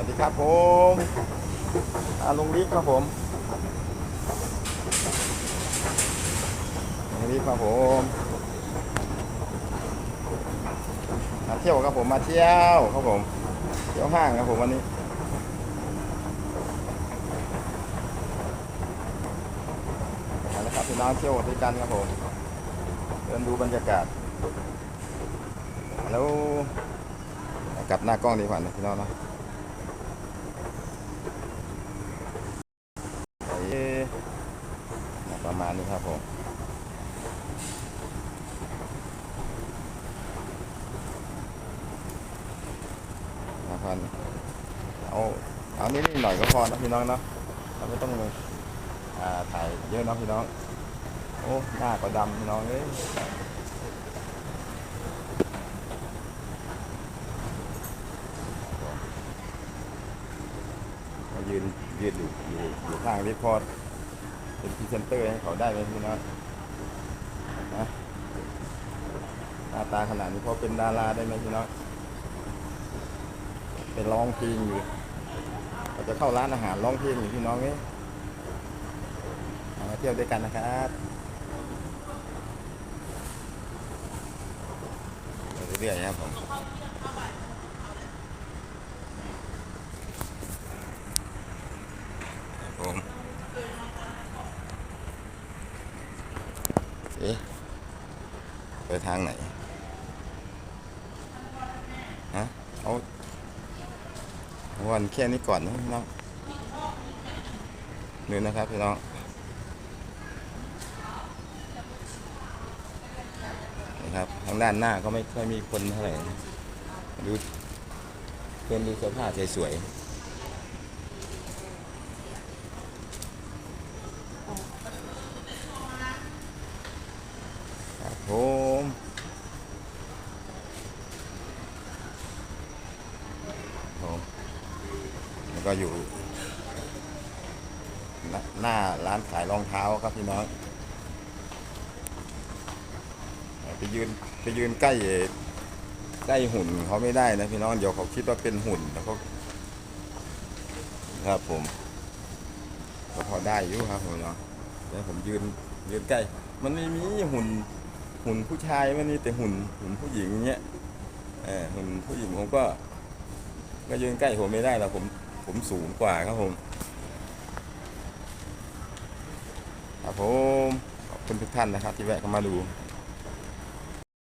วัสดีครับผมอาลุงลิฟครับผมลุงลิฟครับผมมาเที่ยวครับผมมาเที่ยวครับผมเที่ยวห้างครับผมวันนี้มาแล้วครับพี่น้องเที่ยวด้วยกันครับผมเดินดูบรรยากาศแล้วกลับหน้ากล้องดีกว่านะพี่น้องเนาะ เอ๊ะประมาณนี้ครับผมนะครับเอาเอานิดหน่อยก็พอนะพี่น้องเนาะเราไม่ต้องอถ่ายเยอะนะพี่น้อง โอ้หน้าก็ดำพี่น้องเอ้ยยืนยืนอยู่อยู่อยู่ข้างรีพอร์ เป็นพรีเซนเตอร์ให้เขาได้ไหมพี่น้องนะหน้าตาขนาดนี้พอเป็นดาราได้ไหมพี่น้องเป็นร้องเพลงอยู่เราจะเข้าร้านอาหารร้องเพลงอยู่พี่น้องเอ้มาเที่ยวด้วยกันนะครับเรื่อยๆครับผม เอ๊ะไปทางไหนฮะเอาวันแค่นี้ก่อนนะพี่น้องดูนะครับพี่น้องนี่ครับ ทางด้านหน้าก็ไม่ค่อยมีคนเท่าไหร่ดูเพื่อนดูเสื้อผ้าสวยๆ ครับผมผมแล้ว ก็อยู่ หน้าร้านขายรองเท้าครับพี่น้องไปยืนไปยืนใกล้ใกล้หุ่นเขาไม่ได้นะพี่น้องเดี๋ยวเขาคิดว่าเป็นหุ่นแล้วเขาครับผมก็พอได้อยู่ครับผมเนาะเดี๋ยวผมยืนยืนใกล้ มันไม่มีหุ่นหุ่นผู้ชายมันมีแต่หุ่นหุ่นผู้หญิงเงี้ยเออหุ่นผู้หญิงผมก็ ก็ยืนใกล้ผมไม่ได้หรอกผม ผมสูงกว่าครับผมครับผมขอบคุณทุกท่านนะครับที่แวะเข้ามาดู